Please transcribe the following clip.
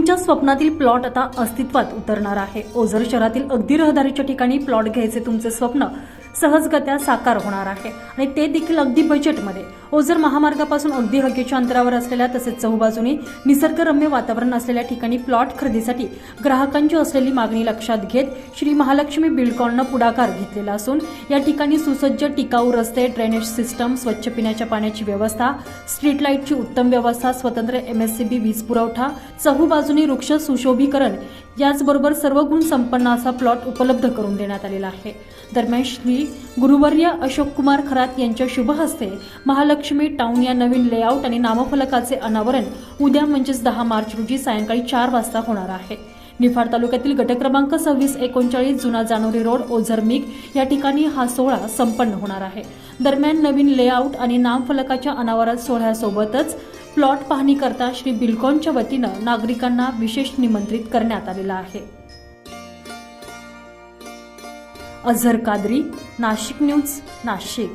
तुमच्या स्वप्नातील प्लॉट आता अस्तित्वात उतरणार आहे. ओझर शहरातील अगदी रहदारीच्या ठिकाणी प्लॉट घ्यायचे तुमचे स्वप्न. सहजगत्या साकार होणार आहे. आणि ते देखील अगदी बजेटमध्ये ओझर महामार्गापासून अगदी हक्कीच्या अंतरावर असलेल्या तसेच चहूबाजूने निसर्गरम्य वातावरण असलेल्या ठिकाणी प्लॉट खरेदीसाठी ग्राहकांची असलेली मागणी लक्षात घेत श्री महालक्ष्मी बिल्डकॉननं पुढाकार घेतलेला असून या ठिकाणी सुसज्ज टिकाऊ रस्ते ड्रेनेज सिस्टम स्वच्छ पिण्याच्या पाण्याची व्यवस्था स्ट्रीट लाईटची उत्तम व्यवस्था स्वतंत्र एमएससीबी वीज पुरवठा चहूबाजूनी वृक्ष सुशोभीकरण याचबरोबर सर्व गुण संपन्न असा प्लॉट उपलब्ध करून देण्यात आलेला आहे. दरम्यान श्री गुरुवर्य अशोक कुमार खरात यांच्या शुभ हस्ते महालक्ष्मी टाउन या नवीन लेआउट आणि नामफलकाचे अनावरण उद्या म्हणजेच दहा मार्च रोजी सायंकाळी चार वाजता होणार आहे. निफाड तालुक्यातील गट क्रमांक सव्वीस एकोणचाळीस जुना जानोरी रोड ओझर मिग या ठिकाणी हा सोहळा संपन्न होणार आहे. दरम्यान नवीन लेआउट आणि नामफलकाच्या अनावरण सोहळ्यासोबतच प्लॉट पाहणी करता श्री बिल्कॉनच्या वतीनं नागरिकांना विशेष निमंत्रित करण्यात आलेलं आहे. अझर कादरी नाशिक न्यूज नाशिक.